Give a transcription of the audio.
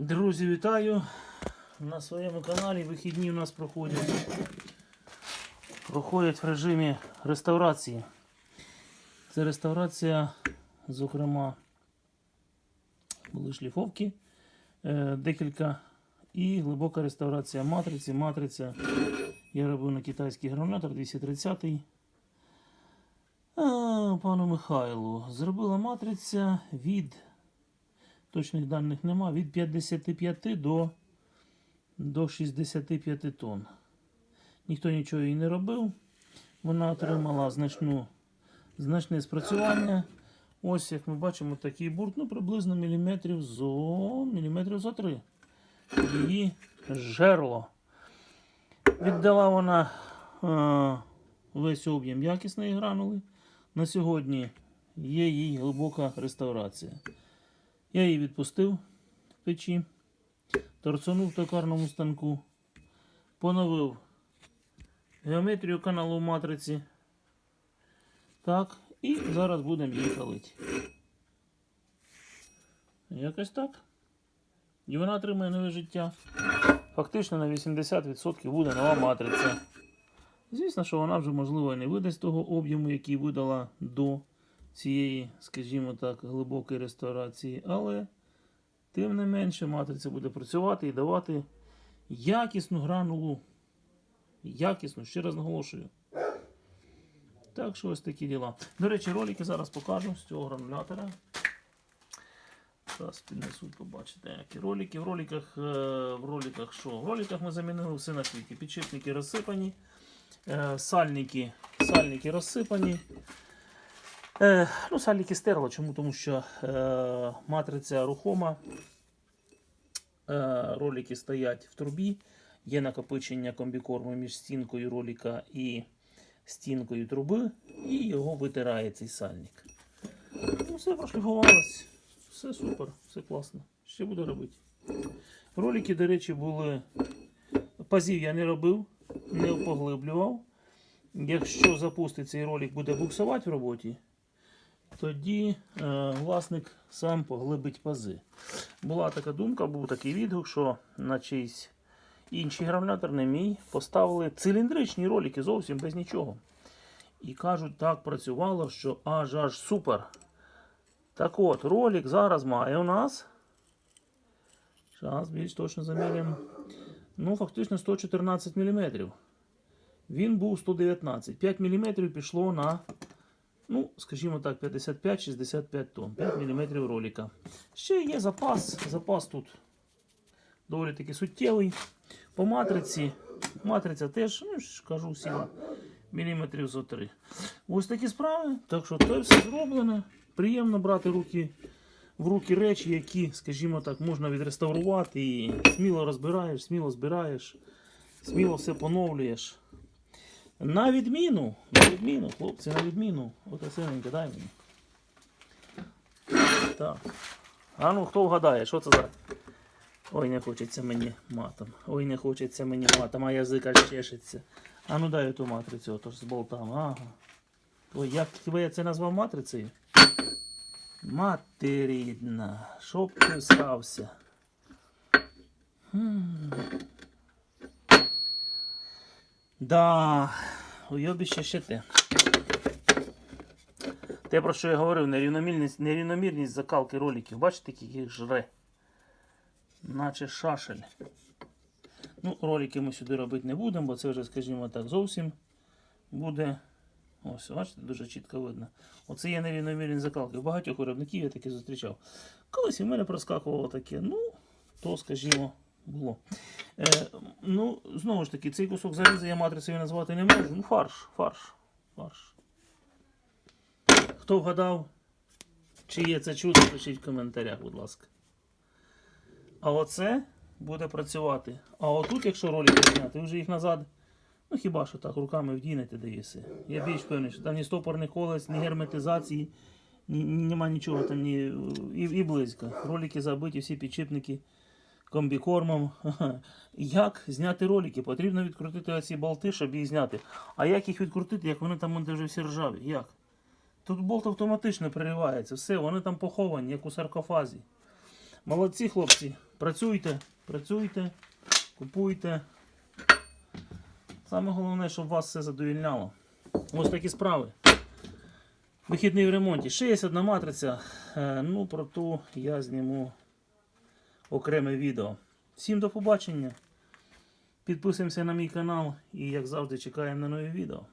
Друзі, вітаю! На своєму каналі вихідні у нас проходять. Проходять в режимі реставрації. Це реставрація, зокрема, були шліфовки, е, декілька і глибока реставрація матриці. Матриця я робив на китайський гранатор 230-й. А, Пану Михайлу зробила матриця від точних даних нема, від 55 до, до 65 тонн. Ніхто нічого їй не робив. Вона отримала значну, значне спрацювання. Ось, як ми бачимо, такий бурт, ну, приблизно міліметрів зо, міліметрів зо 3. Її жерло. Віддала вона е, весь об'єм якісної гранули. На сьогодні є їй глибока реставрація. Я її відпустив в печі, торцонув в токарному станку, поновив геометрію каналу в матриці. Так, і зараз будемо її калити. Якось так. І вона отримає нове життя. Фактично на 80% буде нова матриця. Звісно, що вона вже, можливо, і не видасть того об'єму, який видала до цієї, скажімо так, глибокої реставрації, але тим не менше матриця буде працювати і давати якісну гранулу. Якісну, ще раз наголошую. Так що ось такі діла. До речі, ролики зараз покажу з цього гранулятора. Зараз піднесуть, побачите, які ролики. В роликах, е, в роликах що? В роликах ми замінили все на світі. Підшипники розсипані, е, сальники, сальники розсипані. Е, ну, сальники стерла. Чому? Тому що е, матриця рухома, е, ролики стоять в трубі, є накопичення комбікорму між стінкою ролика і стінкою труби, і його витирає цей сальник. Ну, все прошліфувалось, все супер, все класно. Ще буду робити. Ролики, до речі, були. Пазів я не робив, не поглиблював. Якщо запустить цей ролик буде буксувати в роботі, тоді е, власник сам поглибить пази. Була така думка, був такий відгук, що на чийсь інший гранулятор, не мій, поставили циліндричні ролики зовсім без нічого. І кажуть, так працювало, що аж аж супер. Так от, ролик зараз має у нас. Зараз більш точно заміряємо. Ну, фактично 114 мм. Він був 119. 5 мм пішло на ну, скажімо так, 55-65 тонн, 5 мм ролика. Ще є запас. Запас тут доволі таки суттєвий. По матриці. Матриця теж, ну кажу, сіла міліметрів зо 3. Ось такі справи. Так що це все зроблено. Приємно брати руки, в руки речі, які, скажімо так, можна відреставрувати і сміло розбираєш, сміло збираєш, сміло все поновлюєш. На відміну, на відміну, хлопці, на відміну. От синенька, дай мені. Так. А ну хто вгадає, що це за. Ой, не хочеться мені матом. Ой, не хочеться мені матом, а язик аж чешеться. А ну дай ту матрицю, отож з болтами. Ага. Ой, як хіба я це назвав матрицею? Мати рідна, щоб ти стався. Хм. Да, уйобіще ще те. Те, про що я говорив, нерівномірність, нерівномірність закалки роликів. Бачите, яких їх жре? Наче шашель. Ну, ролики ми сюди робити не будемо, бо це вже, скажімо так, зовсім буде. Ось, бачите, дуже чітко видно. Оце є нерівномірність закалки. У багатьох виробників я таке зустрічав. Колись і в мене проскакувало таке, ну, то, скажімо, було. Е, ну, знову ж таки, цей кусок заліза я матрицею назвати не можу. Ну, фарш, фарш, фарш. Хто вгадав, чи є це чудо, пишіть в коментарях, будь ласка. А оце буде працювати. А отут, якщо ролики зняти, ви вже їх назад. Ну хіба що так, руками вдінете, де. Я більш певний, що там ні стопорних колес, ні герметизації, ні, нема нічого там ні і, і близько. Ролики забиті, всі підшипники комбікормом. Як зняти ролики? Потрібно відкрутити оці болти, щоб їх зняти. А як їх відкрутити, як вони там вже всі ржаві? Як? Тут болт автоматично переривається. Все, вони там поховані, як у саркофазі. Молодці, хлопці. Працюйте, працюйте, купуйте. Саме головне, щоб вас все задовільняло. Ось такі справи. Вихідний в ремонті. Ще є одна матриця. Е, Ну, про ту я зніму окреме відео. Всім до побачення. Підписуємося на мій канал і, як завжди, чекаємо на нові відео.